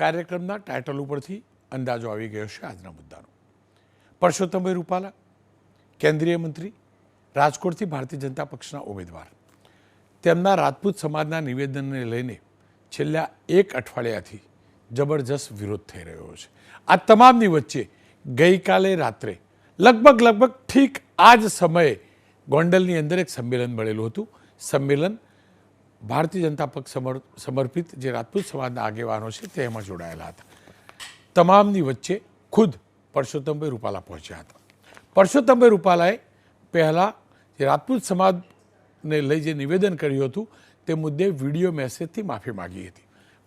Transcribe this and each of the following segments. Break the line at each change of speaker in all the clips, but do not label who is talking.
કાર્યક્રમના ટાઇટલ ઉપરથી અંદાજો આવી ગયો છે આજના મુદ્દાનો. પરસોત્તમભાઈ રૂપાલા, કેન્દ્રીય મંત્રી, રાજકોટથી ભારતીય જનતા પક્ષના ઉમેદવાર. તેમના રાજપૂત સમાજના નિવેદનને લઈને છેલ્લા એક અઠવાડિયાથી જબરજસ્ત વિરોધ થઈ રહ્યો છે. આ તમામની વચ્ચે ગઈકાલે રાત્રે, લગભગ લગભગ ઠીક આ જ સમયે ગોંડલની અંદર એક સંમેલન મળેલું હતું. સંમેલન ભારતીય જનતા પક્ષ સમર- સમર્પિત જે રાજપૂત સમાજના આગેવાનો છે તે એમાં જોડાયેલા હતા. તમામની વચ્ચે ખુદ પરસોત્તમભાઈ રૂપાલા પહોંચ્યા હતા. પરસોત્તમભાઈ રૂપાલાએ પહેલાં જે રાજપૂત સમાજને લઈ જે નિવેદન કર્યું હતું, તે મુદ્દે વીડિયો મેસેજથી માફી માગી હતી.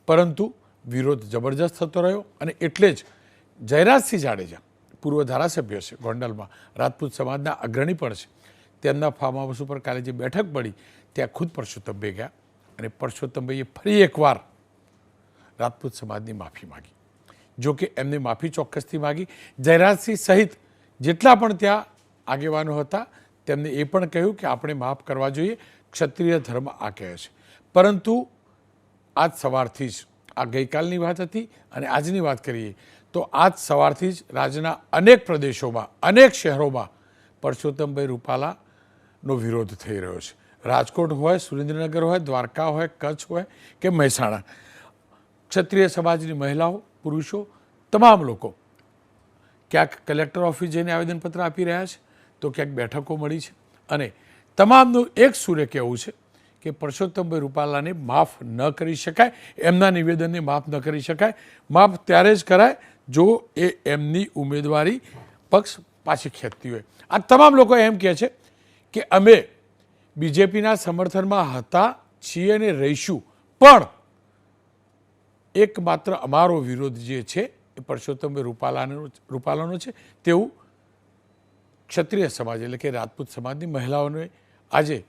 પરંતુ વિરોધ જબરજસ્ત થતો રહ્યો અને એટલે જ જયરાજસિંહ જાડેજા, પૂર્વ ધારાસભ્ય છે, ગોંડલમાં રાજપૂત સમાજના અગ્રણી પણ છે. તેમના ફાર્મ હાઉસ ઉપર કાલે જે બેઠક પડી ત્યાં ખુદ પરસોત્તમભાઈ ગયા. અને પરસોત્તમભાઈએ ફરી એકવાર રાજપૂત સમાજની માફી માગી. જો કે એમને માફી ચોક્કસથી માગી. જયરાજસિંહ સહિત જેટલા પણ ત્યાં આગેવાનો હતા, તેમને એ પણ કહ્યું કે આપણે માફ કરવા જોઈએ, ક્ષત્રિય ધર્મ આ કહે છે. પરંતુ આજ સવારથી જ, આ ગઈકાલની વાત હતી અને આજની વાત કરીએ, તો આજ સવારથી જ રાજ્યના અનેક પ્રદેશોમાં, અનેક શહેરોમાં પરસોત્તમભાઈ રૂપાલાનો વિરોધ થઈ રહ્યો છે. રાજકોટ હોય, સુરેન્દ્રનગર હોય, દ્વારકા હોય, કચ્છ હોય કે મહેસાણા. ક્ષત્રિય સમાજની મહિલાઓ, પુરુષો, તમામ લોકો ક્યાંક કલેક્ટર ઓફિસ જઈને આવેદનપત્ર આપી રહ્યા છે, તો ક્યાંક બેઠકો મળી છે. અને તમામનું એક સૂર્ય કહેવું છે કે પરસોત્તમભાઈ રૂપાલાને માફ ન કરી શકાય, એમના નિવેદનને માફ ન કરી શકાય. માફ ત્યારે જ કરાય જો એ એમની ઉમેદવારી પક્ષ પાછી ખેંચતી હોય. આ તમામ લોકો એમ કહે છે કે અમે બીજેપીના સમર્થનમાં હતા, છીએ અને રહીશું. પણ એકમાત્ર અમારો વિરોધ જે છે, એ પરસોત્તમભાઈ રૂપાલાનો રૂપાલાનો છે. તેવું ક્ષત્રિય સમાજ, એટલે કે રાજપૂત સમાજની મહિલાઓને આજે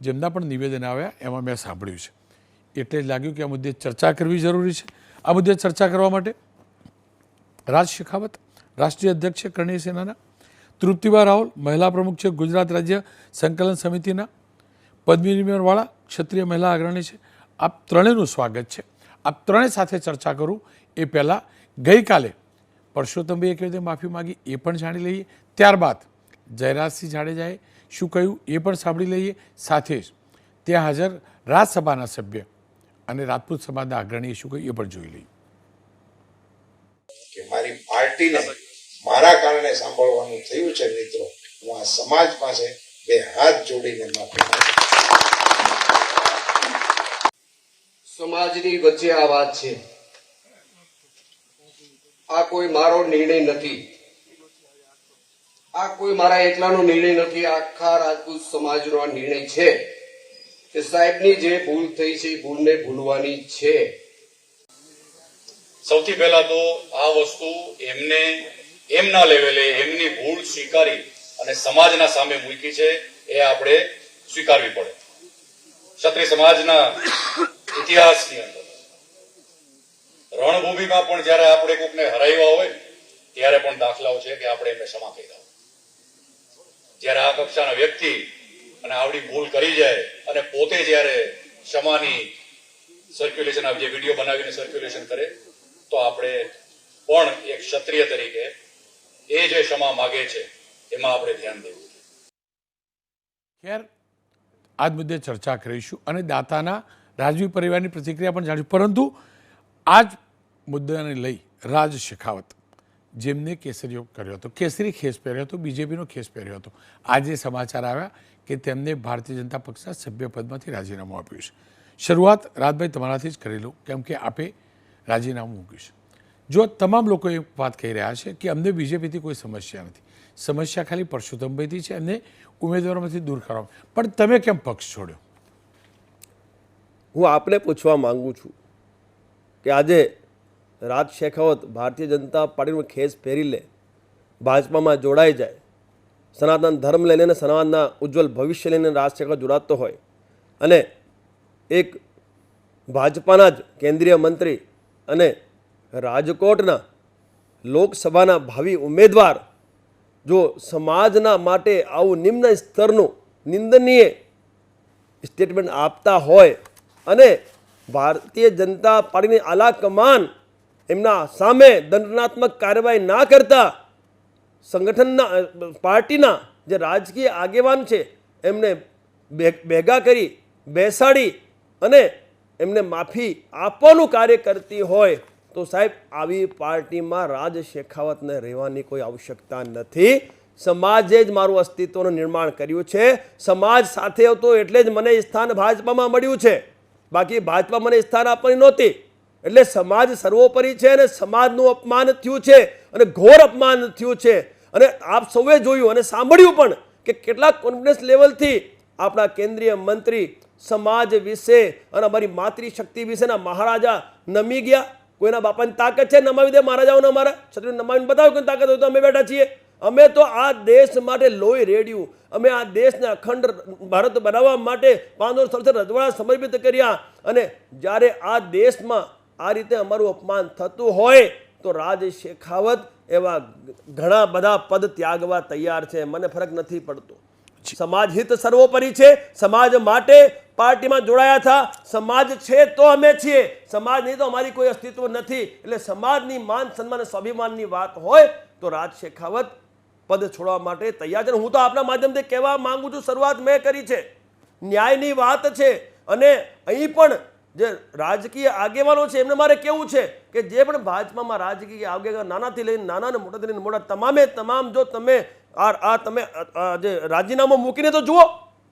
જેમના પણ નિવેદન આવ્યા, એમાં મેં સાંભળ્યું છે. એટલે જ લાગ્યું કે આ મુદ્દે ચર્ચા કરવી જરૂરી છે. આ મુદ્દે ચર્ચા કરવા માટે રાજ શેખાવત, રાષ્ટ્રીય અધ્યક્ષ છે કરણીય સેનાના. તૃપ્તિબા રાહુલ મહિલા પ્રમુખ છે, ગુજરાત રાજ્ય સંકલન સમિતિના. પદ્મિનીવાળા ક્ષત્રિય મહિલા અગ્રણી છે. આપ ત્રણેયનું સ્વાગત છે. આપ ત્રણેય સાથે ચર્ચા કરું. એ પહેલાં ગઈકાલે પરસોત્તમભાઈએ કેવી રીતે માફી માગી, એ પણ જાણી લઈએ. ત્યારબાદ જયરાજસિંહ જાડેજાએ શું કહ્યું, એ પણ સાંભળી લઈએ. સાથે જ ત્યાં હાજર રાજ્યસભાના સભ્ય અને રાજપૂત સમાજના અગ્રણીએ શું કહ્યું, એ પણ જોઈ લઈએ.
કે મારી પાર્ટીને મારા કારણે સાંભળવાનું થયું છે મિત્રો. હું આ સમાજ પાસે બે હાથ જોડીને માફી માંગુ છું.
સમાજની વચ્ચે આ વાત છે. આ કોઈ મારો નિર્ણય નથી. આ કોઈ મારા એકલાનો નિર્ણય નથી. આખા રાજપૂત સમાજનો આ નિર્ણય છે. કે સાહેબની જે ભૂલ થઈ છે, એ ભૂલને ભૂલવાની છે.
સૌથી પહેલા તો આ વસ્તુ એમને, એમના લેવલે એમની ભૂલ સ્વીકારી અને સમાજના સામે મૂકી છે, એ આપણે સ્વીકારવી પડે. ક્ષત્રિય સમાજના ઇતિહાસની અંદર. રણભૂમિમાં પણ જયારે આપણે કોકને હરાવ્યા હોય, ત્યારે પણ દાખલાઓ છે કે આપણે એમને ક્ષમા કહી દઉં જયારે આ કક્ષાના વ્યક્તિ અને આવડી ભૂલ કરી જાય અને પોતે જયારે ક્ષમાની સર્ક્યુલેશન જે વીડિયો બનાવીને સર્ક્યુલેશન કરે, તો આપણે પણ એક ક્ષત્રિય તરીકે એ જે ક્ષમા માગે છે, એમાં આપણે ધ્યાન દેવું
ખેર, આજ મુદ્દે ચર્ચા કરીશું અને દાતાના રાજવી પરિવારની પ્રતિક્રિયા પણ જાણ્યું. પરંતુ આ જ મુદ્દાને લઈ રાજ શેખાવત જેમને કેસરીઓ કર્યો હતો. કેસરી ખેસ પહેર્યો હતો, બીજેપીનો ખેસ પહેર્યો હતો. આજે સમાચાર આવ્યા કે તેમને ભારતીય જનતા પક્ષના સભ્યપદમાંથી રાજીનામું આપ્યું છે. શરૂઆત રાજભાઈ તમારાથી જ કરી લઉં કેમ કે આપે રાજીનામું મૂક્યું છે. જો તમામ લોકો એ વાત કહી રહ્યા છે કે અમને બીજેપીથી કોઈ સમસ્યા નથી. સમસ્યા ખાલી પરશુતમભાઈથી છે એમને ઉમેદવારોમાંથી દૂર કરવા. પણ તમે કેમ પક્ષ છોડ્યો?
હું આપને પૂછવા માગું છું કે આજે રાજ શેખાવત ભારતીય જનતા પાર્ટીનો ખેસ પહેરી લે, ભાજપામાં જોડાઈ જાય, સનાતન ધર્મ લઈને અને સનાતનના ઉજ્જવલ ભવિષ્ય લઈને રાજ શેખાવત જોડાતો હોય અને એક ભાજપાના જ કેન્દ્રીય મંત્રી અને રાજકોટના લોકસભાના ભાવિ ઉમેદવાર જો સમાજના માટે આવું નિમ્ન સ્તરનું નિંદનીય સ્ટેટમેન્ટ આપતા હોય અને ભારતીય જનતા પાર્ટીની આલા કમાન એમના સામે દંડનાત્મક કાર્યવાહી ના કરતા સંગઠનના પાર્ટીના જે રાજકીય આગેવાન છે, એમને ભેગા કરી, બેસાડી અને એમને માફી આપવાનું કાર્ય કરતી હોય તો સાહેબ આવી પાર્ટીમાં રાજ શેખાવતને રહેવાની કોઈ આવશ્યકતા નથી. સમાજે જ મારું અસ્તિત્વનું નિર્માણ કર્યું છે. સમાજ સાથે હતો એટલે જ મને સ્થાન ભાજપામાં મળ્યું છે. બાકી ભાજપા મને સ્થાન આપવાની નહોતી. એટલે સમાજ સર્વોપરી છે અને સમાજનું અપમાન થયું છે અને ઘોર અપમાન થયું છે. અને આપ સૌએ જોયું અને સાંભળ્યું પણ કે કેટલાક કોન્ફિડન્સ લેવલથી આપણા કેન્દ્રીય મંત્રી સમાજ વિશે અને અમારી માતૃશક્તિ વિશેના મહારાજા નમી ગયા. કોઈના બાપાની તાકાત છે? નમાવી દે મહારાજાઓને અમારા. છત્રી નમાવીને બતાવ્યું કોઈ તાકાત હોય તો અમે બેઠા છીએ. અમે તો આ દેશ માટે લોહી રેડ્યું. અમે આ દેશને અખંડ ભારત બનાવવા માટે પાંદોર સ્થળથી રજવાડા સમર્પિત કર્યા. અને જ્યારે આ દેશમાં આ રીતે અમારું અપમાન થતું હોય, તો રાજ શેખાવત એવા ઘણા બધા પદ ત્યાગવા તૈયાર છે. મને ફરક નથી પડતો. સમાજ હિત સર્વોપરી છે. સમાજ માટે પાર્ટીમાં જોડાયા હતા. સમાજ છે તો અમે છીએ. સમાજ નહીં તો અમારી કોઈ અસ્તિત્વ નથી. એટલે સમાજની માન, સન્માન સ્વાભિમાનની વાત હોય, તો રાજ શેખાવત પદ છોડવા માટે તૈયાર છે. હું તો આપના માધ્યમથી કહેવા માંગુ છું શરૂઆત મેં કરી છે. ન્યાયની વાત છે. અને અહીં પણ જે રાજકીય આગેવાનો છે એમને મારે કેવું છે કે જે પણ ભાજપામાં રાજકીય આગેવાન નાનાથી લઈને નાના અને મોટાથી લઈને મોટા તમામે તમામ જો તમે આ આ તમે જે રાજીનામું મૂકીને તો જુઓ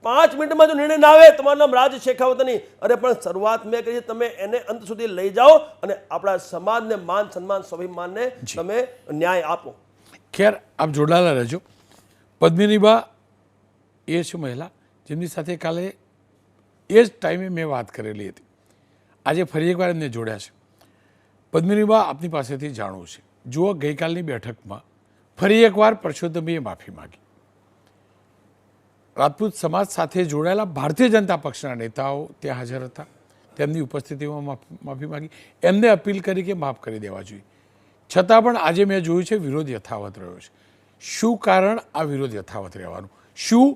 પાંચ મિનિટમાં જો નિર્ણય ના આવે તમારું નામ રાજ શેખાવતની. અરે પણ શરૂઆત મેં કરી છે, તમે એને અંત સુધી લઈ જાઓ અને આપણા સમાજને માન સન્માન સ્વાભિમાનને તમે ન્યાય આપો.
ખેર, આપ જોડાયેલા રહેજો. પદ્મિનીબા એ છે મહિલા, જેમની સાથે કાલે એ જ ટાઈમે મેં વાત કરેલી હતી. આજે ફરી એકવાર એમને જોડ્યા છે. પદ્મિનીબા આપની પાસેથી જાણવું છે. જુઓ, ગઈકાલની બેઠકમાં ફરી એકવાર પરસોત્તમીએ માફી માગી. રાજપૂત સમાજ સાથે જોડાયેલા ભારતીય જનતા પક્ષના નેતાઓ ત્યાં હાજર હતા. તેમની ઉપસ્થિતિમાં માફી માગી. એમને અપીલ કરી કે માફ કરી દેવા જોઈએ. છતાં પણ આજે મેં જોયું છે વિરોધ યથાવત રહ્યો છે. શું કારણ આ વિરોધ યથાવત રહેવાનું? શું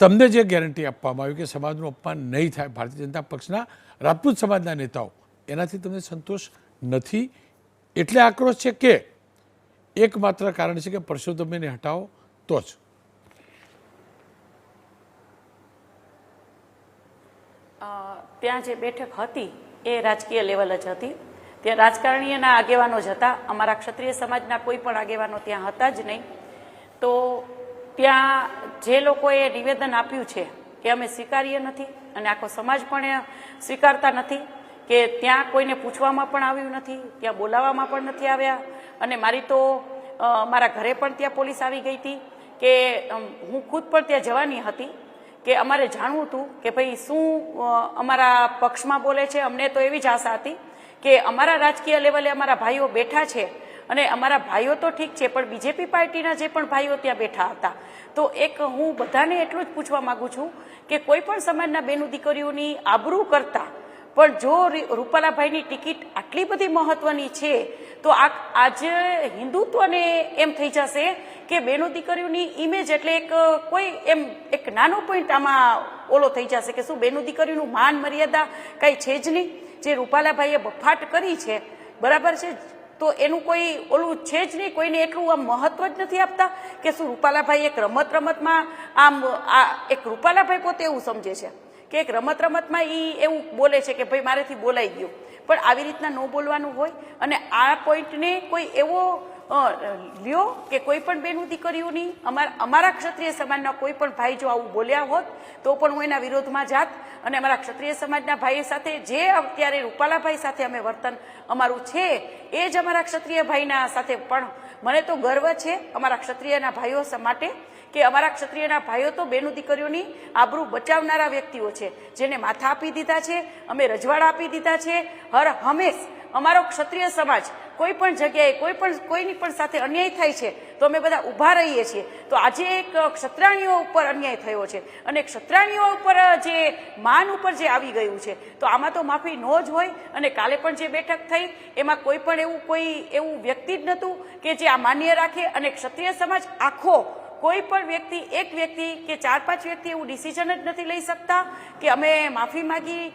તમને જે ગેરંટી આપવામાં આવી કે સમાજનું અપમાન નહીં થાય ભારતીય જનતા પક્ષના રાજપૂત સમાજના નેતાઓ, એનાથી તમને સંતોષ નથી? એટલે આક્રોશ છે કે એકમાત્ર કારણ છે કે પરસોત્તમીને હટાવો તો જ.
ત્યાં જે બેઠક હતી એ રાજકીય લેવલ જ હતી. ત્યાં રાજકારણીયના આગેવાનો જ હતા. અમારા ક્ષત્રિય સમાજના કોઈ પણ આગેવાનો ત્યાં હતા જ નહીં. તો ત્યાં જે લોકોએ નિવેદન આપ્યું છે કે અમે સ્વીકારીએ નથી અને આખો સમાજ પણ સ્વીકારતા નથી, કે ત્યાં કોઈને પૂછવામાં પણ આવ્યું નથી, ત્યાં બોલાવવામાં પણ નથી આવ્યા. અને મારી તો મારા ઘરે પણ ત્યાં પોલીસ આવી ગઈ હતી કે હું ખુદ પણ ત્યાં જવાની હતી કે અમારે જાણવું હતું કે ભાઈ શું અમારા પક્ષમાં બોલે છે. અમને તો એવી જ આશા હતી કે અમારા રાજકીય લેવલે અમારા ભાઈઓ બેઠા છે અને અમારા ભાઈઓ તો ઠીક છે, પણ બીજેપી પાર્ટીના જે પણ ભાઈઓ ત્યાં બેઠા હતા. તો એક હું બધાને એટલું જ પૂછવા માંગુ છું કે કોઈ પણ સમાજના બેનું દીકરીઓની આબરૂ કરતા, પણ જો રૂપાલાભાઈની ટિકિટ આટલી બધી મહત્વની છે, તો આ આજે હિન્દુત્વને એમ થઈ જશે કે બેનો દીકરીઓની ઇમેજ એટલે એક, કોઈ એમ, એક નાનો પોઈન્ટ આમાં ઓલો થઈ જશે કે શું બેનો દીકરીનું માન મર્યાદા કંઈ છે જ નહીં? જે રૂપાલાભાઈએ બફાટ કરી છે, બરાબર છે? તો એનું કોઈ ઓલું છે જ નહીં, કોઈને એટલું આમ મહત્વ જ નથી આપતા કે શું રૂપાલાભાઈ એક રમત રમતમાં આમ આ એક રૂપાલાભાઈ પોતે એવું સમજે છે કે એક રમત રમતમાં એ એવું બોલે છે કે ભાઈ મારેથી બોલાઈ ગયું. પણ આવી રીતના ન બોલવાનું હોય અને આ પોઈન્ટને કોઈ એવો લ્યો કે કોઈ પણ બેનું દીકરીઓની, અમારા અમારા ક્ષત્રિય સમાજના કોઈ પણ ભાઈ જો આવું બોલ્યા હોત, તો પણ હું એના વિરોધમાં જાત અને અમારા ક્ષત્રિય સમાજના ભાઈ સાથે જે અત્યારે રૂપાલાભાઈ સાથે અમે વર્તન અમારું છે, એ જ અમારા ક્ષત્રિય ભાઈના સાથે પણ મને તો ગર્વ છે અમારા ક્ષત્રિયના ભાઈઓ માટે કે અમારા ક્ષત્રિયના ભાઈઓ તો બેનું દીકરીઓની આબરૂ બચાવનારા વ્યક્તિઓ છે, જેને માથા આપી દીધા છે, અમે રજવાડા આપી દીધા છે, હર હંમેશ અમારો ક્ષત્રિય સમાજ કોઈ પણ જગ્યાએ, કોઈ પણ, કોઈની પણ સાથે અન્યાય થાય છે, તો અમે બધા ઊભા રહીએ છીએ. તો આજે એક ક્ષત્રાણીઓ ઉપર અન્યાય થયો છે. અને ક્ષત્રાણીઓ ઉપર જે માન ઉપર જે આવી ગયું છે, તો આમાં તો માફી ન જ હોય. અને કાલે પણ જે બેઠક થઈ, એમાં કોઈ પણ એવું કોઈ એવું વ્યક્તિ જ નહોતું કે જે આ માન્ય રાખે અને ક્ષત્રિય સમાજ આખો કોઈ પણ વ્યક્તિ એક વ્યક્તિ કે ચાર પાંચ વ્યક્તિ એવું ડિસિઝન જ નથી લઈ શકતા કે અમે માફી માગી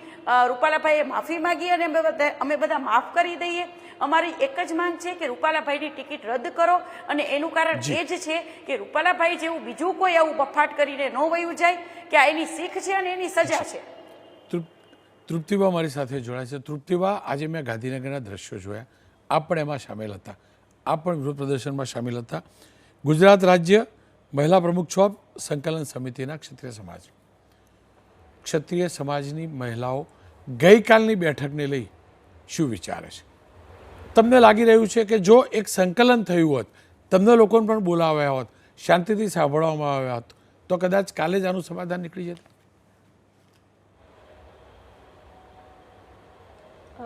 રૂપાલાભાઈએ માફી માગી અને અમે બધા અમે બધા માફ કરી દઈએ. અમારી એક જ માંગ છે કે રૂપાલાભાઈની ટિકિટ રદ કરો અને એનું કારણ એ જ છે કે રૂપાલાભાઈ જેવું બીજું કોઈ આવું બફાટ કરીને ન વયું જાય કે આ એની શીખ છે અને એની સજા છે.
તૃપ- તૃપ્તિબા મારી સાથે જોડાય છે. તૃપ્તિબા આજે મેં ગાંધીનગરના દ્રશ્યો જોયા. આપ પણ એમાં સામેલ હતા. આપ પણ વિરોધ પ્રદર્શનમાં સામેલ હતા. ગુજરાત રાજ્ય મહિલા પ્રમુખ છો સંકલન સમિતિના ક્ષત્રિય સમાજ. ક્ષત્રિય સમાજની મહિલાઓ ગઈકાલની બેઠકને લઈ શું વિચારે છે? તમને લાગી રહ્યું છે કે જો એક સંકલન થયું હોત, તમને લોકોને પણ બોલાવ્યા હોત, શાંતિથી સાંભળવામાં આવ્યા હોત, તો કદાચ કાલે જ આનું સમાધાન નીકળી જતું.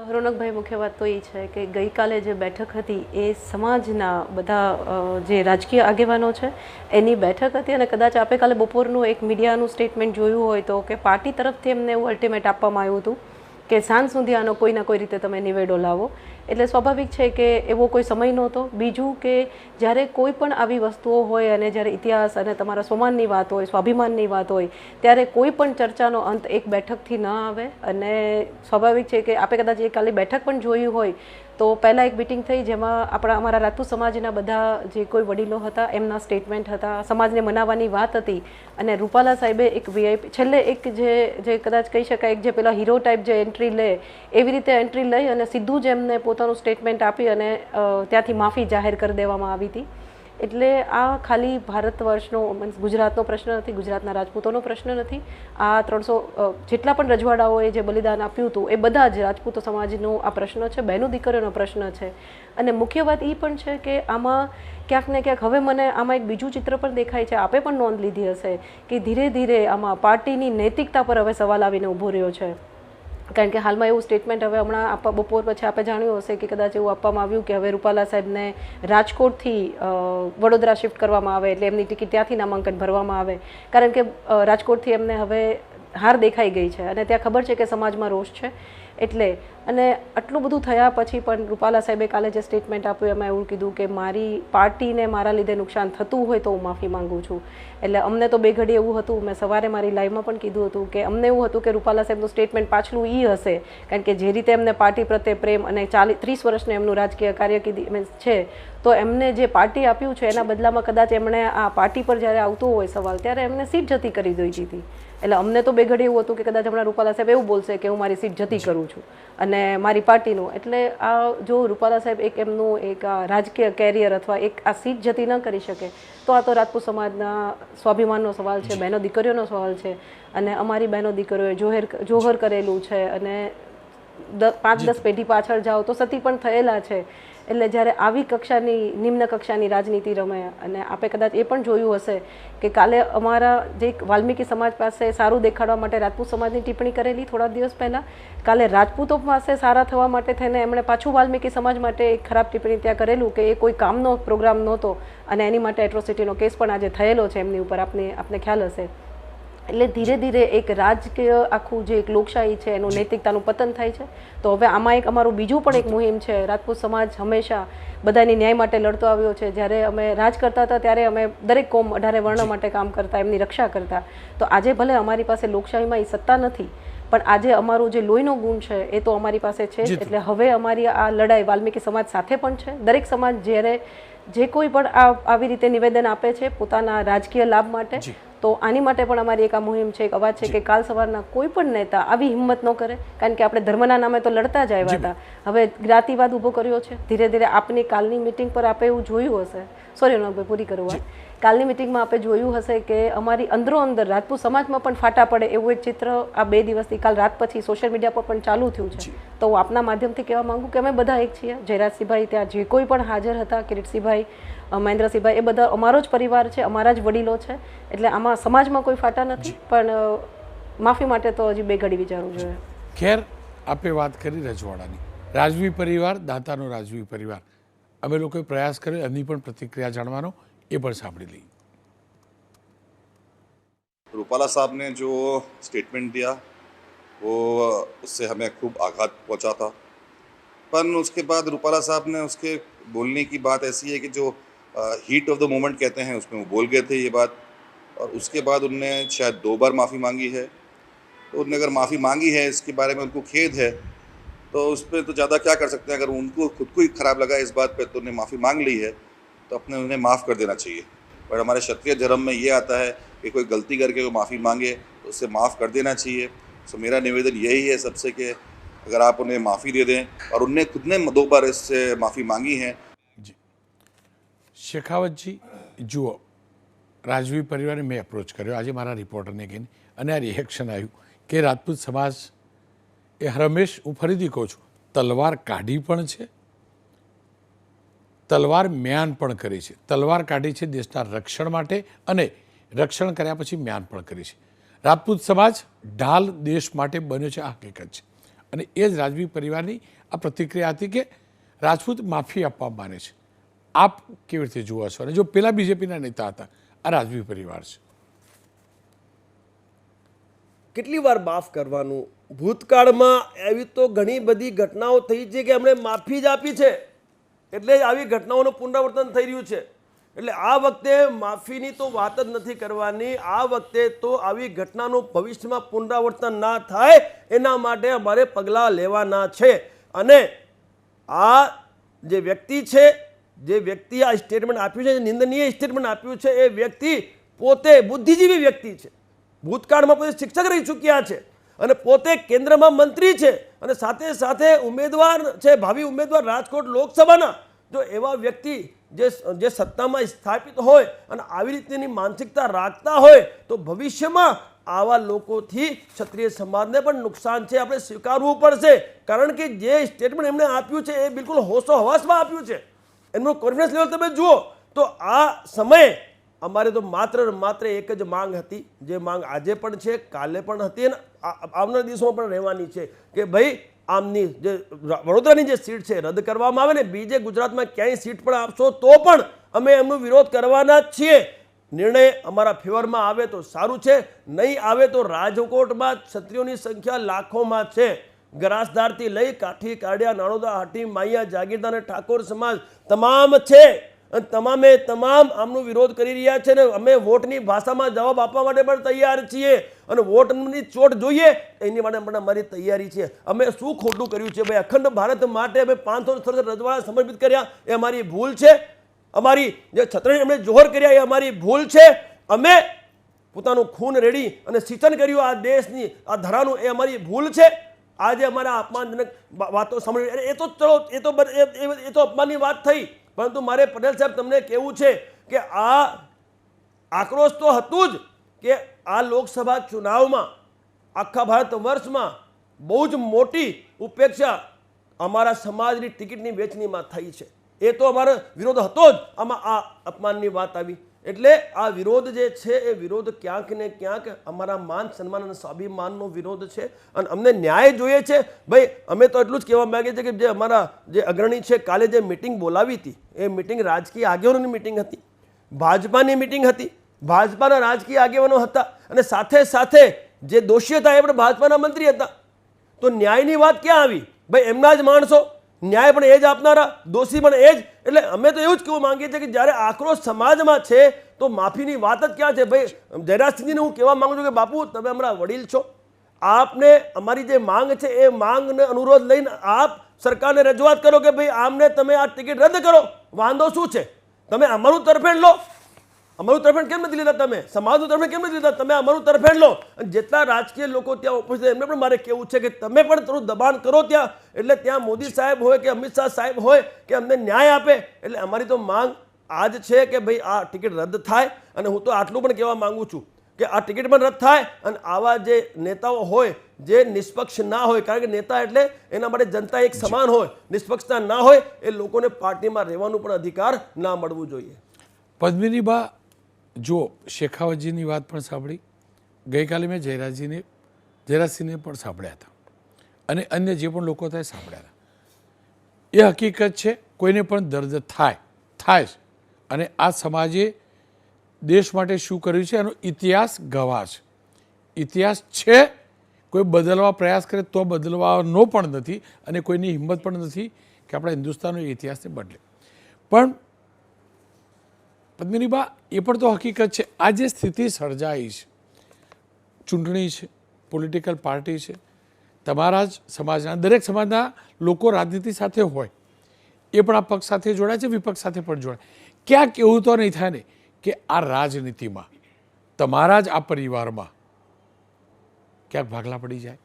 રોનકભાઈ મુખ્ય વાત તો એ છે કે ગઈકાલે જે બેઠક હતી એ સમાજના બધા જે રાજકીય આગેવાનો છે, એની બેઠક હતી અને કદાચ આપે કાલે બપોરનું એક મીડિયાનું સ્ટેટમેન્ટ જોયું હોય તો કે પાર્ટી તરફથી એમને એવું અલ્ટિમેટ આપવામાં આવ્યું હતું કે સાંજ સુધી આનો કોઈ ના કોઈ રીતે તમે નિવેડો લાવો. એટલે સ્વાભાવિક છે કે એવો કોઈ સમય નહોતો. બીજું કે જ્યારે કોઈ પણ આવી વસ્તુઓ હોય અને જ્યારે ઇતિહાસ અને તમારા સ્વમાનની વાત હોય, સ્વાભિમાનની વાત હોય, ત્યારે કોઈ પણ ચર્ચાનો અંત એક બેઠકથી ન આવે. અને સ્વાભાવિક છે કે આપણે કદાચ એ કાલે બેઠક પણ જોયું હોય તો પહેલાં એક મિટિંગ થઈ જેમાં આપણા, અમારા રાતુ સમાજના બધા જે કોઈ વડીલો હતા, એમના સ્ટેટમેન્ટ હતા, સમાજને મનાવવાની વાત હતી. અને રૂપાલા સાહેબે એક વીઆઈપી છેલ્લે એક જે જે કદાચ કહી શકાય, એક જે પેલા હીરો ટાઈપ જે એન્ટ્રી લે, એવી રીતે એન્ટ્રી લઈ અને સીધું જ એમને પોતાનું સ્ટેટમેન્ટ આપી અને ત્યાંથી માફી જાહેર કરી દેવામાં આવી હતી. એટલે આ ખાલી ભારત વર્ષનો, મીન્સ ગુજરાતનો પ્રશ્ન નથી, ગુજરાતના રાજપૂતોનો પ્રશ્ન નથી. આ ત્રણસો જેટલા પણ રજવાડાઓએ જે બલિદાન આપ્યું હતું, એ બધા જ રાજપૂતો સમાજનો આ પ્રશ્ન છે, બહેનો દીકરીઓનો પ્રશ્ન છે. અને મુખ્ય વાત એ પણ છે કે આમાં ક્યાંક ને ક્યાંક હવે મને આમાં એક બીજું ચિત્ર પણ દેખાય છે, આપે પણ નોંધ લીધી હશે કે ધીરે ધીરે આમાં પાર્ટીની નૈતિકતા પર હવે સવાલ આવીને ઊભો રહ્યો છે. કારણ કે હાલમાં એવું સ્ટેટમેન્ટ હવે હમણાં આપવા બપોર પછી આપણે જાણ્યું હશે કે કદાચ એવું આપવામાં આવ્યું કે હવે રૂપાલા સાહેબને રાજકોટથી વડોદરા શિફ્ટ કરવામાં આવે એટલે એમની ટિકિટ ત્યાંથી નામાંકન ભરવામાં આવે. કારણ કે રાજકોટથી એમને હવે હાર દેખાઈ ગઈ છે અને ત્યાં ખબર છે કે સમાજમાં રોષ છે. એટલે અને આટલું બધું થયા પછી પણ રૂપાલા સાહેબે કાલે જે સ્ટેટમેન્ટ આપ્યું એમાં એવું કીધું કે મારી પાર્ટીને મારા લીધે નુકસાન થતું હોય તો હું માફી માંગુ છું. એટલે અમને તો બે ઘડી એવું હતું, મેં સવારે મારી લાઈવમાં પણ કીધું હતું કે અમને એવું હતું કે રૂપાલા સાહેબનું સ્ટેટમેન્ટ પાછલું એ હશે, કારણ કે જે રીતે એમને પાર્ટી પ્રત્યે પ્રેમ અને ચાલી, ત્રીસ વર્ષનું એમનું રાજકીય કારકિર્દી મીન્સ છે, તો એમને જે પાર્ટી આપ્યું છે એના બદલામાં કદાચ એમણે આ પાર્ટી પર જ્યારે આવતો હોય સવાલ, ત્યારે એમને સીટ જતી કરી દીધી. હતી એટલે અમને તો બેઘડી એવું હતું કે કદાચ હમણાં રૂપાલા સાહેબ એવું બોલશે કે હું મારી સીટ જતી કરું છું. અને મારી પાર્ટીનું. એટલે આ જો રૂપાલા સાહેબ એક એમનું એક આ રાજકીય કેરિયર અથવા એક આ સીટ જતી ન કરી શકે તો આ તો રાજપૂત સમાજના સ્વાભિમાનનો સવાલ છે બહેનો દીકરીઓનો સવાલ છે. અને અમારી બહેનો દીકરીઓએ જોહેર જોહર કરેલું છે અને પાંચ દસ પેઢી પાછળ જાઓ તો સતી પણ થયેલા છે. એટલે જ્યારે આવી કક્ષાની, નિમ્ન કક્ષાની રાજનીતિ રમે અને આપણે કદાચ એ પણ જોયું હશે કે કાલે અમારા જે વાલ્મીકી સમાજ પાસે સારું દેખાડવા માટે રાજપૂત સમાજની ટિપ્પણી કરેલી થોડા દિવસ પહેલાં, કાલે રાજપૂતો પાસે સારા થવા માટે થઈને એમણે પાછું વાલ્મીકી સમાજ માટે એક ખરાબ ટિપ્પણી ત્યાં કરેલું કે એ કોઈ કામનો પ્રોગ્રામ નહોતો અને એની માટે એટ્રોસિટીનો કેસ પણ આજે થયેલો છે, એમની ઉપર આપને આપને ખ્યાલ હશે. એટલે ધીરે ધીરે એક રાજકીય આખું જે એક લોકશાહી છે એનું નૈતિકતાનું પતન થાય છે. તો હવે આમાં એક અમારું બીજું પણ એક મુહિમ છે રાજપૂત સમાજ હંમેશા બધાની ન્યાય માટે લડતો આવ્યો છે. જ્યારે અમે રાજ કરતા હતા ત્યારે અમે દરેક કોમ અઢારે વર્ણ માટે કામ કરતા એમની રક્ષા કરતા. તો આજે ભલે અમારી પાસે લોકશાહીમાં એ સત્તા નથી પણ આજે અમારું જે લોહીનો ગુણ છે એ તો અમારી પાસે છે એટલે હવે અમારી આ લડાઈ વાલ્મીકી સમાજ સાથે પણ છે. દરેક સમાજ જ્યારે જે કોઈ પણ આ આવી રીતે નિવેદન આપે છે પોતાના રાજકીય લાભ માટે. તો આની માટે પણ અમારી એક આ મુહિમ છે એક અવાજ છે કે કાલ સવારના કોઈ પણ નેતા આવી હિંમત ન કરે કારણ કે આપણે ધર્મના નામે તો લડતા જ આવ્યા હતા. હવે જ્ઞાતિવાદ ઊભો કર્યો છે ધીરે ધીરે આપની કાલની મિટિંગ પર આપે એવું જોયું હશે. સોરી નોબે પૂરી કરવા કાલની મિટિંગમાં આપણે જોયું હશે કે અમારી અંદરો અંદર રાજપૂત સમાજમાં પણ ફાટા પડે એવું એક ચિત્ર આ બે દિવસથી કાલ રાત પછી સોશિયલ મીડિયા પર પણ ચાલુ થયું છે. તો હું આપના માધ્યમથી કહેવા માંગુ કે અમે બધા એક છીએ. જયરાજસિંહભાઈ ત્યાં જે કોઈ પણ હાજર હતા કિરીટસિંહભાઈ મહેન્દ્રસિંહભાઈ એ બધા અમારો જ પરિવાર છે અમારા જ વડીલો છે એટલે આમાં સમાજમાં કોઈ ફાટા નથી પણ અ, માફી માટે તો હજી બે ઘડી વિચારવું જોઈએ
ખેર આપે વાત કરી રજવાડાની રાજવી પરિવાર દાતાનો રાજવી પરિવાર અમે લોકોએ પ્રયાસ કર્યો એમની પણ પ્રતિક્રિયા જાણવાનો એ પણ સાંભળી લઈએ
रूपाला साहब ने जो स्टेटमेंट दिया वो उससे हमें खूब आघात पहुंचा था पर उसके बाद रूपाला साहब ने उसके बोलने की बात ऐसी है कि जो हीट ऑफ़ द मोमेंट कहते हैं, उसमें वो बोल गए थे ये बात। और उसके बाद उनने शायद दो बार माफ़ी मांगी है। तो उनने अगर माफ़ी मांगी है, इसके बारे में उनको खेद है तो उस पर तो ज़्यादा क्या कर सकते हैं? अगर उनको खुद को ही खराब लगा इस बात पर तो उन्हें माफ़ी मांग ली है तो अपने उन्हें माफ़ कर देना चाहिए। पर हमारे क्षत्रिय धर्म में ये आता है कि कोई गलती करके कोई माफ़ी मांगे तो उसे माफ़ कर देना चाहिए। सो मेरा निवेदन यही है सबसे कि अगर आप उन्हें माफ़ी दे दें, और उनने खुद ने दो बार इससे माफ़ी मांगी है
શેખાવતજી, જુઓ, રાજવી પરિવારે મેં એપ્રોચ કર્યો. આજે મારા રિપોર્ટરને કહીને, અને આ રિએક્શન આવ્યું કે રાજપૂત સમાજ એ રમેશ હું ફરીથી કહું છું, તલવાર કાઢી પણ છે, તલવાર મ્યાન પણ કરી છે. તલવાર કાઢી છે દેશના રક્ષણ માટે અને રક્ષણ કર્યા પછી મ્યાન પણ કરી છે. રાજપૂત સમાજ ઢાલ દેશ માટે બન્યો છે આ હકીકત છે. અને એ જ રાજવી પરિવારની આ પ્રતિક્રિયા હતી કે રાજપૂત માફી આપવા માને છે. આપ કેવી રીતે જુઓ છો? અને જો પેલા બીજેપીના નેતા હતા, આ રાજવી પરિવાર છે.
કેટલી વાર માફ કરવાનું? ભૂતકાળમાં એવી તો ઘણી બધી ઘટનાઓ થઈ છે કે એમણે માફી જ આપી છે. એટલે આવી ઘટનાઓનું પુનરાવર્તન થઈ રહ્યું છે. એટલે આ વખતે માફીની તો વાત જ નથી કરવાની. આ વખતે તો આવી ઘટનાનું ભવિષ્યમાં પુનરાવર્તન ના થાય, એના માટે અમારે પગલાં લેવાના છે. અને આ જે વ્યક્તિ છે જે વ્યક્તિ આ સ્ટેટમેન્ટ આપ્યું છે, જે નિંદનીય સ્ટેટમેન્ટ આપ્યું છે, એ વ્યક્તિ પોતે બુદ્ધિજીવી વ્યક્તિ છે. ભૂતકાળમાં પોતે શિક્ષક રહી ચૂક્યા છે અને પોતે કેન્દ્રમાં મંત્રી છે અને સાથે સાથે ઉમેદવાર છે, ભાવિ ઉમેદવાર રાજકોટ લોકસભાના. જો એવા વ્યક્તિ જે જે સત્તામાં સ્થાપિત હોય અને આવી રીતેની માનસિકતા રાખતા હોય, તો ભવિષ્યમાં આવા લોકોથી ક્ષત્રિય સમાજને પણ નુકસાન છે. આપણે સ્વીકારવું પડશે. કારણ કે જે સ્ટેટમેન્ટ એમણે આપ્યું છે, એ બિલકુલ હોશો હવાસમાં આપ્યું છે. એમનું કોન્ફિડન્સ લેવલ તમે જુઓ, તો આ સમયે અમારે તો માત્ર માત્ર એક જ માંગ હતી, જે માંગ આજે પણ છે, કાલે પણ હતી અને આવનારા દિવસોમાં પણ રહેવાની છે કે ભાઈ આમની જે વડોદરાની જે સીટ છે રદ કરવામાં આવે ને, બીજે ગુજરાતમાં ક્યાંય સીટ પણ આપશો તો પણ અમે એમનો વિરોધ કરવાના જ છીએ. નિર્ણય અમારા ફેવરમાં આવે તો સારું છે, નહીં આવે તો રાજકોટમાં ક્ષત્રિયોની સંખ્યા લાખોમાં છે. ગરાસદારથી લઈ કાઠી કાઢ્યા, નાણોદા, હાટી, માયા જાગીરદાર ઠાકોર સમાજ તમામ છે અને તમામે તમામ આમનો વિરોધ કરી રહ્યા છે ને અમે વોટની ભાષામાં જવાબ આપવા માટે પણ તૈયાર છીએ અને વોટની ચોટ જોઈએ એની માટે પણ અમારી તૈયારી છે. અમે શું ખોટું કર્યું છે? ભાઈ, અખંડ ભારત માટે અમે પાંચસો સ્થળ રજવાડા સમર્પિત કર્યા, એ અમારી ભૂલ છે. અમારી જે છત્રણી એમણે જોહર કર્યા, એ અમારી ભૂલ છે. અમે પોતાનું ખૂન રેડી અને સિંચન કર્યું આ દેશની, આ ધરાનું, એ અમારી ભૂલ છે. આજે અમારા અપમાનજનક વાતો સાંભળી એ તો ચલો, એ તો એ- તો અપમાનની વાત થઈ. પરંતુ મારે પટેલ સાહેબ તમને કહેવું છે કે આ આક્રોશ તો હતું જ કે આ લોકસભા ચુનાવમાં, આખા ભારત વર્ષમાં બહુ જ મોટી ઉપેક્ષા અમારા સમાજની ટિકિટની વેચણીમાં થઈ છે. એ તો અમારો વિરોધ હતો જ. આમાં આ અપમાનની વાત આવી. એટલે આ વિરોધ જે છે એ વિરોધ ક્યાંક ને ક્યાંક અમારા માન સન્માન અને સ્વાભિમાનનો વિરોધ છે. અને અમને ન્યાય જોઈએ છે. ભાઈ, અમે તો એટલું જ કહેવા માંગીએ છીએ કે જે અમારા જે અગ્રણી છે, કાલે જે મિટિંગ બોલાવી હતી, એ મિટિંગ રાજકીય આગેવાનોની મિટિંગ હતી. ભાજપાની મિટિંગ હતી. ભાજપાના રાજકીય આગેવાનો હતા. અને સાથે સાથે જે દોષી હતા, એ પણ ભાજપાના મંત્રી હતા. તો ન્યાયની વાત ક્યાં આવી? ભાઈ, એમના જ માણસો ન્યાય પણ એ જ આપનારા, દોષી પણ એ જ. એટલે અમે તો એવું જ કહેવું માંગીએ છીએ કે જ્યારે આક્રોશ સમાજમાં છે, તો માફીની વાત જ ક્યાં છે? ભાઈ, જયરાજસિંહજીને હું કહેવા માંગુ છું કે, બાપુ, તમે અમારા વડીલ છો. આપને અમારી જે માંગ છે, એ માંગને અનુરોધ લઈને આપ સરકારને રજૂઆત કરો કે, ભાઈ, આમને તમે આ ટિકિટ રદ કરો. વાંધો શું છે? તમે અમારું તરફેણ લો. અમારું તરફેણ કેમ નથી લીધા તમે? સમાજનું તરફેણ કેમ નથી લીધા? તમે અમારું તરફેણ લો. અને જેટલા રાજકીય લોકો ત્યાં છે, એમને પણ મારે કેવું છે કે તમે પણ થોડું દબાણ કરો ત્યાં. એટલે ત્યાં મોદી સાહેબ હોય કે અમિત શાહ સાહેબ હોય કે અમને ન્યાય આપે. એટલે અમારી તો માંગ આ જ છે કે ભાઈ આ ટિકિટ રદ થાય. અને હું તો આટલું પણ કહેવા માગું છું કે આ ટિકિટ પણ રદ થાય અને આવા જે નેતાઓ હોય જે નિષ્પક્ષ ના હોય કારણ કે નેતા એટલે એના માટે જનતા એક સમાન હોય નિષ્પક્ષતા ના હોય એ લોકોને પાર્ટીમાં રહેવાનું પણ અધિકાર ના મળવું જોઈએ.
પદ્મિની બા જો શેખાવતજીની વાત પણ સાંભળી, ગઈકાલે મેં જયરાજજીને, જયરાજસિંહને પણ સાંભળ્યા હતા. અને અન્ય જે પણ લોકો હતા સાંભળ્યા હતા. એ હકીકત છે, કોઈને પણ દર્દ થાય થાય જ. અને આ સમાજે દેશ માટે શું કર્યું છે, એનો ઇતિહાસ ગવાહ છે. ઇતિહાસ છે, કોઈ બદલવા પ્રયાસ કરે તો બદલવાનો પણ નથી અને કોઈની હિંમત પણ નથી કે આપણા હિન્દુસ્તાનનો ઇતિહાસને બદલે. પણ પદ્મિનીબા એ પણ તો હકીકત છે. આ જે સ્થિતિ સર્જાઈ છે, ચૂંટણી છે પોલિટિકલ પાર્ટી છે, તમારા જ સમાજના, દરેક સમાજના લોકો રાજનીતિ સાથે હોય, એ પણ આ પક્ષ સાથે જોડાય છે, વિપક્ષ સાથે પણ જોડાય. ક્યાંક એવું તો નહીં થાય ને કે આ રાજનીતિમાં, તમારા જ આ પરિવારમાં ક્યાંક ભાગલા પડી જાય.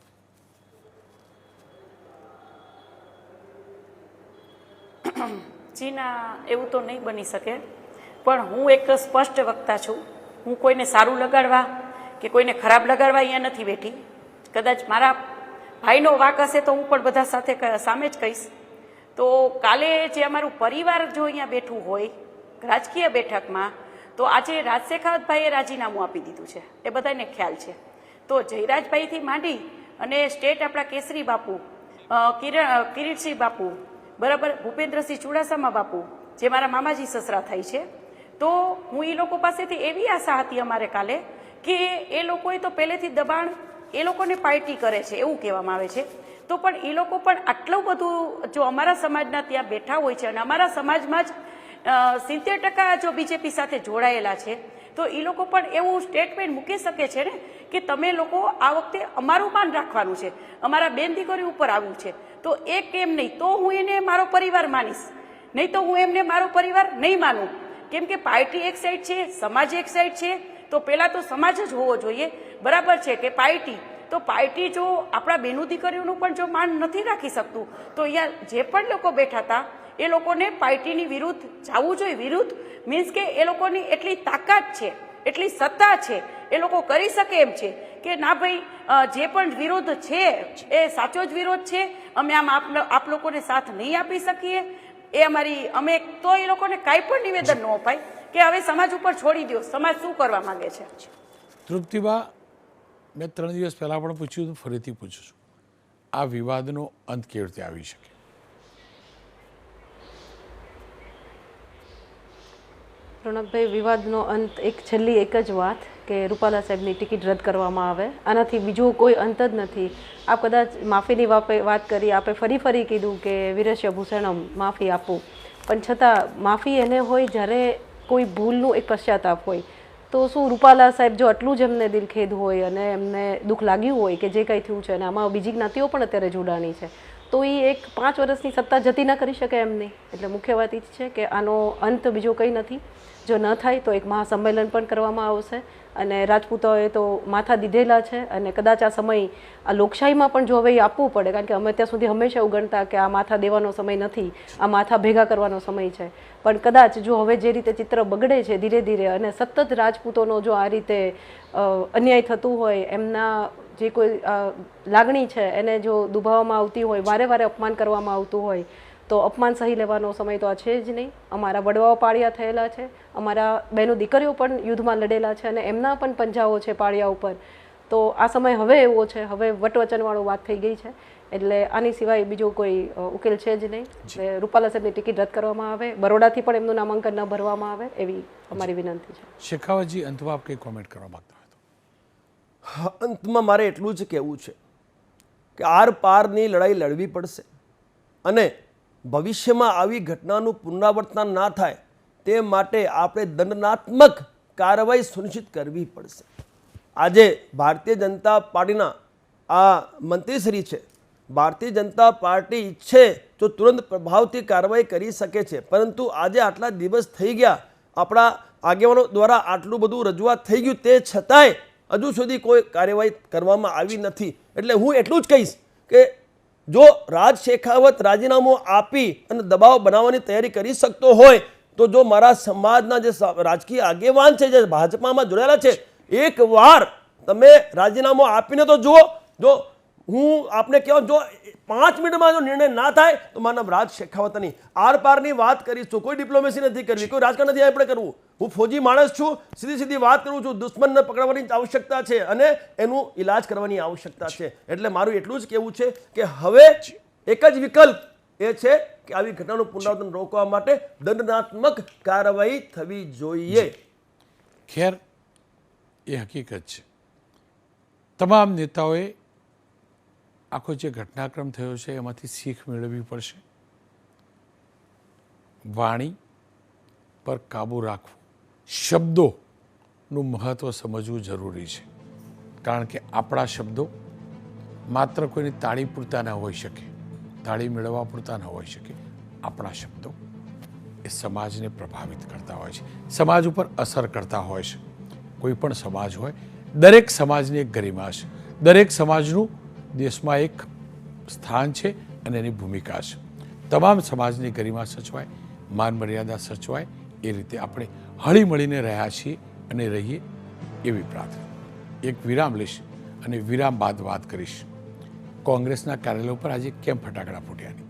જીના એવું તો નહીં બની શકે. પણ હું એક સ્પષ્ટ વક્તા છું. હું કોઈને સારું લગાડવા કે કોઈને ખરાબ લગાડવા અહીંયા નથી બેઠી. કદાચ મારા ભાઈનો વાક હશે તો હું પણ બધા સાથે સામે જ કહીશ. તો કાલે જે અમારું પરિવાર જો અહીંયા બેઠું હોય, રાજકીય બેઠકમાં, તો આજે રાજશેખાવતભાઈએ રાજીનામું આપી દીધું છે. એ બધાને ખ્યાલ છે. તો જયરાજભાઈથી માંડી અને સ્ટેટ આપણા કેસરી બાપુ કિરણ કિરીટસિંહ બાપુ, બરાબર ભૂપેન્દ્રસિંહ ચુડાસમા બાપુ, જે મારા મામાજી સસરા થાય છે તો હું એ લોકો પાસેથી એવી આશા હતી અમારે કાલે કે એ લોકોએ તો પહેલેથી દબાણ એ લોકોને પાર્ટી કરે છે, એવું કહેવામાં આવે છે. તો પણ એ લોકો પણ આટલું બધું જો અમારા સમાજના ત્યાં બેઠા હોય છે અને અમારા સમાજમાં જ સિત્તેર ટકા જો બીજેપી સાથે જોડાયેલા છે, તો એ લોકો પણ એવું સ્ટેટમેન્ટ મૂકી શકે છે ને કે તમે લોકો આ વખતે અમારું માન રાખવાનું છે, અમારા બેન દીકરી ઉપર આવ્યું છે. તો એ કેમ નહીં? તો હું એને મારો પરિવાર માનીશ. નહીં તો હું એમને મારો પરિવાર નહીં માનું. કેમ કે પાર્ટી એક સાઈડ છે, સમાજ એક સાઈડ છે, તો પહેલાં તો સમાજ જ હોવો જોઈએ. બરાબર છે કે પાર્ટી? તો પાર્ટી જો આપણા બેનું દીકરીઓનું પણ જો માન નથી રાખી શકતું, તો અહીંયા જે પણ લોકો બેઠા હતા, એ લોકોને પાર્ટીની વિરુદ્ધ જવું જોઈએ. વિરુદ્ધ મીન્સ કે એ લોકોની એટલી તાકાત છે, એટલી સત્તા છે, એ લોકો કરી શકે એમ છે કે ના ભાઈ જે પણ વિરોધ છે, એ સાચો જ વિરોધ છે. અમે આમ આપ લોકોને સાથ નહીં આપી શકીએ. એ અમારી અમે તો એ લોકોને કાંઈ પણ નિવેદન ન અપાય કે હવે સમાજ ઉપર છોડી દો સમાજ શું કરવા માંગે છે?
તૃપ્તિબા મેં ત્રણ દિવસ પહેલાં પણ પૂછ્યું હતું ફરીથી પૂછું છું. આ વિવાદનો અંત કેવી રીતે આવી શકે?
રોનકભાઈ વિવાદનો અંત એક છેલ્લી એક જ વાત. કે રૂપાલા સાહેબની ટિકિટ રદ કરવામાં આવે. આનાથી બીજો કોઈ અંત જ નથી. આપ કદાચ માફીની વાત કરી, આપે ફરી ફરી કીધું કે વિરસ્ય ભૂષણમ માફી આપું. પણ છતાં માફી એને હોય જ્યારે કોઈ ભૂલનું એક પશ્ચાતાપ હોય. તો શું રૂપાલા સાહેબ જો આટલું જ એમને દિલખેદ હોય અને એમને દુઃખ લાગ્યું હોય કે જે કંઈ થયું છે અને આમાં બીજી જ્ઞાતિઓ પણ અત્યારે જોડાણી છે તો એ એક પાંચ વર્ષની સત્તા જતી ન કરી શકે એમ નહીં એટલે મુખ્ય વાત એ જ છે કે આનો અંત બીજો કંઈ નથી. જો ન થાય તો એક મહાસંમેલન પણ કરવામાં આવશે. અને રાજપૂતોએ તો માથા દીધેલા છે અને કદાચ આ સમય આ લોકશાહીમાં પણ જો હવે આપવું પડે, કારણ કે અમે ત્યાં સુધી હંમેશા એવું ગણતા કે આ માથા દેવાનો સમય નથી, આ માથા ભેગા કરવાનો સમય છે. પણ કદાચ જો હવે જે રીતે ચિત્ર બગડે છે ધીરે ધીરે અને સતત રાજપૂતોનો જો આ રીતે અન્યાય થતું હોય, એમના જે કોઈ લાગણી છે એને જો દુભાવવામાં આવતી હોય વારે વારે અપમાન કરવામાં આવતું હોય તો અપમાન સહી લેવાનો સમય તો આ છે જ નહીં. અમારા વડવાઓ પાળિયા થયેલા છે અમારા બહેનો દીકરીઓ પણ યુદ્ધમાં લડેલા છે અને એમના પણ પંજાઓ છે પાળિયા ઉપર. તો આ સમય હવે એવો છે હવે વટવચનવાળો વાત થઈ ગઈ છે. એટલે આની સિવાય બીજો કોઈ ઉકેલ છે જ નહીં. એટલે રૂપાલા સાહેબની ટિકિટ રદ કરવામાં આવે બરોડાથી પણ એમનું નામાંકન ન ભરવામાં આવે એવી અમારી વિનંતી છે.
શેખાવતજી અંતમાં આપ કંઈ કોમેન્ટ કરવા માંગતા
અંતમાં મારે એટલું જ કહેવું છે કે આર પારની લડાઈ લડવી પડશે. અને ભવિષ્યમાં આવી ઘટનાનું પુનરાવર્તન ના થાય, તે માટે આપણે દંડનાત્મક કાર્યવાહી સુનિશ્ચિત કરવી પડશે. આજે ભારતીય જનતા પાર્ટીના આ મંત્રીશ્રી છે, ભારતીય જનતા પાર્ટી ઈચ્છે તો તુરંત પ્રભાવથી કાર્યવાહી કરી શકે છે. પરંતુ આજે આટલા દિવસ થઈ ગયા, આપણા આગેવાનો દ્વારા આટલું બધું રજૂઆત થઈ ગયું, તે છતાંય હજુ સુધી કોઈ કાર્યવાહી કરવામાં આવી નથી. એટલે હું એટલું જ કહીશ કે જો રાજ શેખાવત રાજીનામું આપી અને દબાવ બનાવવાની તૈયારી કરી શકતો હોય, તો જો મારા સમાજના જે રાજકીય આગેવાન છે, જે ભાજપામાં જોડાયેલા છે, એક વાર તમે રાજીનામું આપીને તો જુઓ. જો હું આપને કહેવા જો પાંચ મિનિટમાં જો નિર્ણય ના થાય, તો મારા નામ રાજ શેખાવત નહીં આર પારની વાત કરીશું. કોઈ ડિપ્લોમેસી નથી કરવી, કોઈ રાજકારણ નથી આપણે કરવું. હું ફોજી માણસ છું, સીધી સીધી વાત કરું છું, દુશ્મનને પકડવાની આવશ્યકતા છે અને એનું ઈલાજ કરવાની આવશ્યકતા છે. એટલે મારું એટલું જ કહેવું છે કે હવે એક જ વિકલ્પ એ છે કે આવી ઘટનાનું પુનરાવર્તન રોકવા માટે દંડનાત્મક કાર્યવાહી થવી જોઈએ.
ખેર, એ હકીકત છે. તમામ નેતાઓએ આખો જે ઘટનાક્રમ થયો છે એમાંથી શીખ મેળવવી પડશે. વાણી પર કાબૂ રાખવું. શબ્દોનું મહત્ત્વ સમજવું જરૂરી છે. કારણ કે આપણા શબ્દો માત્ર કોઈની તાળી પૂરતા ન હોઈ શકે, તાળી મેળવવા પૂરતા ન હોઈ શકે. આપણા શબ્દો એ સમાજને પ્રભાવિત કરતા હોય છે. સમાજ ઉપર અસર કરતા હોય છે. કોઈ પણ સમાજ હોય, દરેક સમાજની એક ગરિમા છે. દરેક સમાજનું દેશમાં એક સ્થાન છે અને એની ભૂમિકા છે. તમામ સમાજની ગરિમા સચવાય, માન મર્યાદા સચવાય, એ રીતે આપણે હળી મળીને રહ્યા છીએ અને રહીએ એવી પ્રાર્થના. એક વિરામ લઈશ અને વિરામ બાદ વાત કરીશ. કોંગ્રેસના કાર્યાલય ઉપર આજે કેમ ફટાકડા ફૂટ્યાની